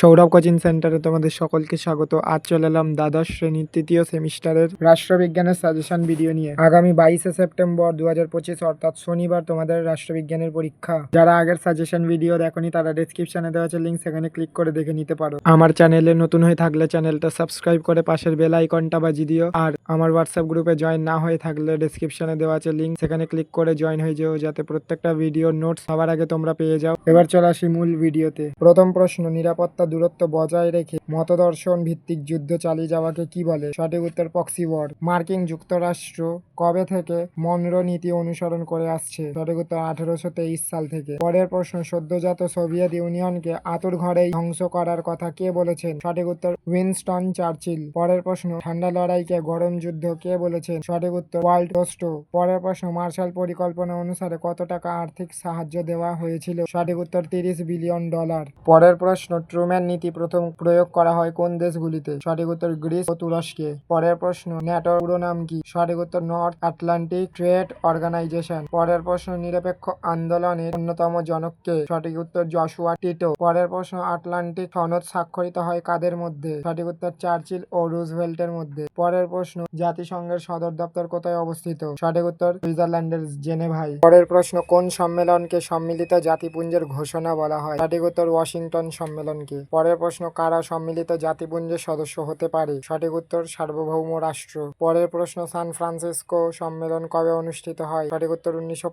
Sourav coaching সেন্টারে তোমাদের সকলকে স্বাগত। আজ চলে এলাম দ্বাদশ শ্রেণির তৃতীয় সেমিস্টারের রাষ্ট্রবিজ্ঞানের সাজেশন ভিডিও নিয়ে। আগামী বাইশে সেপ্টেম্বর দু হাজার পঁচিশ, অর্থাৎ শনিবার তোমাদের রাষ্ট্রবিজ্ঞানের পরীক্ষা। যারা আগের সাজেশন ভিডিও দেখনি, তারা ডেসক্রিপশনে দেওয়া আছে লিঙ্ক সেখানে ক্লিক করে দেখে নিতে পারো। আমার চ্যানেলে নতুন হয়ে থাকলে চ্যানেলটা সাবস্ক্রাইব করে পাশের বেল আইকনটা বাজিয়ে দিও। আর আমার হোয়াটসঅ্যাপ গ্রুপে জয়েন না হয়ে থাকলে ডেসক্রিপশনে দেওয়া আছে লিঙ্ক সেখানে ক্লিক করে জয়েন হয়ে যেও, যাতে প্রত্যেকটা ভিডিওর নোটস সবার আগে তোমরা পেয়ে যাও। এবার চলে আসি মূল ভিডিওতে প্রথম প্রশ্ন, নিরাপত্তা দূরত্ব বজায় রেখে মতদর্শন ভিত্তিক যুদ্ধ চালিয়ে যাওয়াকে কি বলে? সঠিক উত্তর পক্সি ওয়ার মার্কিন যুক্তরাষ্ট্র কবে থেকে মনরো নীতি অনুসরণ করে আসছে? সঠিক উত্তর আঠারোশো তেইশ সাল থেকে। পরের প্রশ্ন, সদ্যজাত সোভিয়েত ইউনিয়নকে আতুর ঘরেই ধ্বংস করার কথা কে বলেছেন? সঠিক উত্তর, উইনস্টন চার্চিল। পরের প্রশ্ন, ঠান্ডা লড়াইকে গরম যুদ্ধ কে বলেছেন? সঠিক উত্তর ওয়ার্ল্ড টোস্টো পরের প্রশ্ন, মার্শাল পরিকল্পনা অনুসারে কত টাকা আর্থিক সাহায্য দেওয়া হয়েছিল? সঠিক উত্তর, তিরিশ বিলিয়ন ডলার। পরের প্রশ্ন, ট্রুম্যান নীতি প্রথম প্রয়োগ করা হয় কোন দেশগুলিতে? সঠিক উত্তর গ্রিস ও তুরস্কে। পরের প্রশ্ন, ন্যাটোর পুরো নাম কি? সঠিক উত্তর, নর্থ আটলান্টিক ট্রেড অর্গানাইজেশন। পরের প্রশ্ন, নিরপেক্ষ আন্দোলনের অন্যতম জনককে সঠিক উত্তর, জশুয়া টিটো। পরের প্রশ্ন, আটলান্টিক সনদ স্বাক্ষরিত হয় কাদের মধ্যে? সঠিক উত্তর, চার্চিল ও রুজভেল্টের মধ্যে। পরের প্রশ্ন, জাতিসংঘের সদর দপ্তর কোথায় অবস্থিত? সঠিক উত্তর, সুইজারল্যান্ডের জেনেভাই পরের প্রশ্ন, কোন সম্মেলনকে সম্মিলিত জাতিপুঞ্জের ঘোষণা বলা হয়? সঠিক উত্তর, ওয়াশিংটন সম্মেলনকে পরের প্রশ্ন, কারা সম্মিলিত জাতিপুঞ্জের সদস্য হতে পারে? সঠিক উত্তর, সার্বভৌম রাষ্ট্র। পরের প্রশ্ন, সান ফ্রান্সিসকো সম্মেলন কবে অনুষ্ঠিত হয়? সঠিক উত্তর, উনিশশো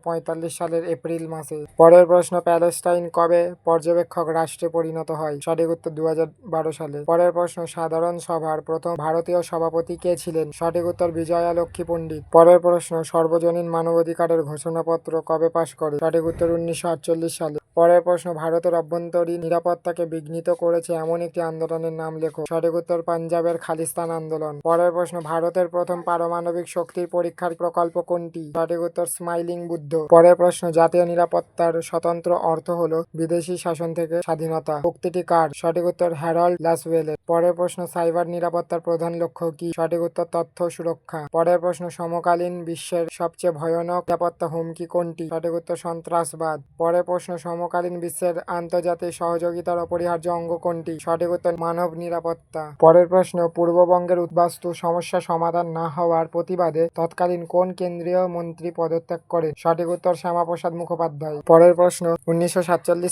সালের এপ্রিল মাসে। পরের প্রশ্ন, প্যালেস্টাইন কবে পর্যবেক্ষক রাষ্ট্রে পরিণত হয়? সঠিক উত্তর দু হাজার বারো সালে। পরের প্রশ্ন, সাধারণ সভার প্রথম ভারতীয় সভাপতি কে ছিলেন? সঠিক উত্তর, বিজয়া লক্ষ্মী পণ্ডিত। পরের প্রশ্ন, সর্বজনীন মানবাধিকারের ঘোষণাপত্র কবে পাশ করে? সঠিক উত্তর, উনিশশো আটচল্লিশ সালে। পরের প্রশ্ন, ভারতের অভ্যন্তরীণ নিরাপত্তাকে বিঘ্নিত করেছে এমন একটি আন্দোলনের নাম লেখো। সঠিক উত্তর, পাঞ্জাবের খালিস্তান আন্দোলন। পরের প্রশ্ন, ভারতের প্রথম পারমাণবিক শক্তির পরীক্ষার প্রকল্প কোনটি? সঠিক উত্তর, স্মাইলিং বুদ্ধ। পরের প্রশ্ন, জাতীয় নিরাপত্তার স্বতন্ত্র অর্থ হলো বিদেশি শাসন থেকে স্বাধীনতা। উক্তিটি কার? সঠিক উত্তর, হ্যারল্ড লাসওয়েলের। পরের প্রশ্ন, সাইবার নিরাপত্তার প্রধান লক্ষ্য কি? সঠিক উত্তর, তথ্য সুরক্ষা। পরের প্রশ্ন, সমকালীন বিশ্বের সবচেয়ে ভয়ানক নিরাপত্তা হুমকি কোনটি? সঠিক উত্তর, সন্ত্রাসবাদ। পরের প্রশ্ন, সমকালীন বিশ্বের আন্তর্জাতিক সহযোগিতার অপরিহার্য অঙ্গ কোনটি সঠিক উত্তর মানব নিরাপত্তা। পরের প্রশ্ন, পূর্ববঙ্গের উদ্বাস্তু সমস্যা সমাধান না হওয়ার প্রতিবাদে তৎকালীন কোন কেন্দ্রীয় মন্ত্রী পদত্যাগ করে সঠিক উত্তর শ্যামাপ্রসাদ মুখোপাধ্যায়। পরের প্রশ্ন, উনিশশো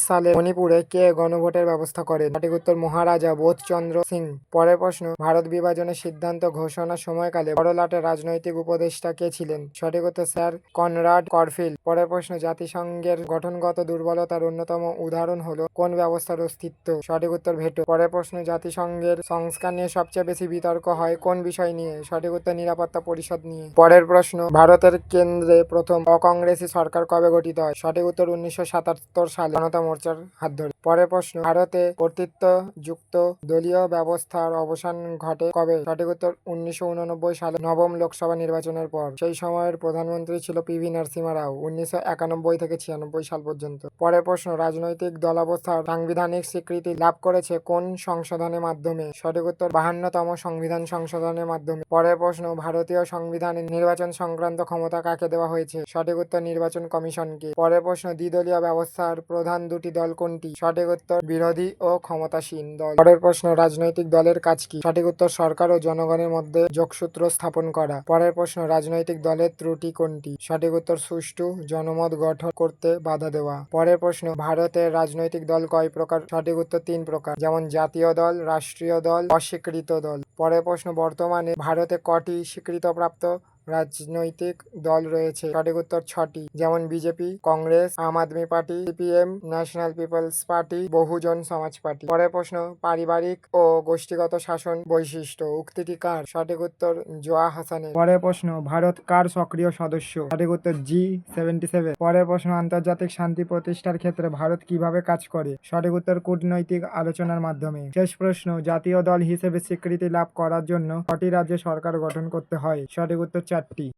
সালে মণিপুরে কে গণভোটের ব্যবস্থা করেন? সঠিক উত্তর মহারাজা বোধচন্দ্র সিং। পরের প্রশ্ন, ভারত বিভাজনের সিদ্ধান্ত ঘোষণার সময়কালে বড়লাটের রাজনৈতিক উপদেষ্টা কে ছিলেন? সঠিক উত্তর, স্যার কনরাড করফিল। পরের প্রশ্ন, জাতিসংঘের গঠনগত দুর্বলতার অন্যতম উদাহরণ হলো কোন ব্যবস্থার অস্তিত্ব? সঠিক উত্তর ভেটো। পরের প্রশ্ন, জাতিসংঘের সংস্কার নিয়ে সবচেয়ে বেশি বিতর্ক হয় কোন বিষয় নিয়ে? সঠিক উত্তর, নিরাপত্তা পরিষদ নিয়ে। পরের প্রশ্ন, ভারতের কেন্দ্রে প্রথম অকংগ্রেসি সরকার কবে গঠিত হয়? সঠিক উত্তর, উনিশশো সাতাত্তর সালে। জনতা মোর্চার হাত ধরে। পরের প্রশ্ন, ভারতে কর্তৃত্ব যুক্ত দলীয় ব্যবস্থার অবসান ঘটে কবে? সঠিক উত্তর, উনিশশো উননব্বই সালে। নবম লোকসভা নির্বাচনের পর। সেই সময়ের প্রধানমন্ত্রী ছিল পিভি নরসিমা রাও, উনিশশো একানব্বই থেকে ছিয়ানব্বই সাল পর্যন্ত। পরের প্রশ্ন, রাজনৈতিক দলাবস্থার সাংবিধানিক স্বীকৃতি লাভ করেছে কোন সংশোধনের মাধ্যমে? সঠিক উত্তর, বাহান্নতম সংবিধান সংশোধনের মাধ্যমে। পরের প্রশ্ন, ভারতীয় সংবিধানে নির্বাচন সংক্রান্ত ক্ষমতা কাকে দেওয়া হয়েছে? সঠিক উত্তর, নির্বাচন কমিশনকে। পরের প্রশ্ন, দ্বিদলীয় ব্যবস্থার প্রধান দুটি দল কোনটি? সঠিক উত্তর, বিরোধী ও ক্ষমতাসীন দল। পরের প্রশ্ন, রাজনৈতিক দলের কাজ কি? সঠিক উত্তর, সরকার ও জনগণের মধ্যে যোগসূত্র স্থাপন করা। পরের প্রশ্ন, রাজনৈতিক দলের ত্রুটি কোনটি? সঠিক উত্তর, সুষ্ঠু জনমত গঠন করতে বাধা দেওয়া। পরের প্রশ্ন, ভারতের রাজনৈতিক দল কয় প্রকার? সঠিক উত্তর তিন প্রকার। যেমন জাতীয় দল, রাষ্ট্রীয় দল, অস্বীকৃত দল। পরের প্রশ্ন, বর্তমানে ভারতে কটি স্বীকৃতপ্রাপ্ত রাজনৈতিক দল রয়েছে। সঠিক ছটি, যেমন BJP, Congress, Aam Aadmi party, CPM, national people's party, Bahujan Samaj party. পরের প্রশ্ন, পারিবারিক ও গোষ্ঠীগত শাসন বৈশিষ্ট্য উক্তিটি কার? সঠিক উত্তর জোয়া হাসানের। পরের প্রশ্ন, ভারত কার সক্রিয় সদস্য? সঠিক উত্তর জি সেভেন্টি সেভেন। পরের প্রশ্ন, আন্তর্জাতিক শান্তি প্রতিষ্ঠার ক্ষেত্রে ভারত কীভাবে কাজ করে? সঠিক উত্তর কূটনৈতিক আলোচনার মাধ্যমে। শেষ প্রশ্ন, জাতীয় দল হিসেবে স্বীকৃতি লাভ করার জন্য কটি রাজ্যে সরকার গঠন করতে হয়। সঠিক উত্তর চারটি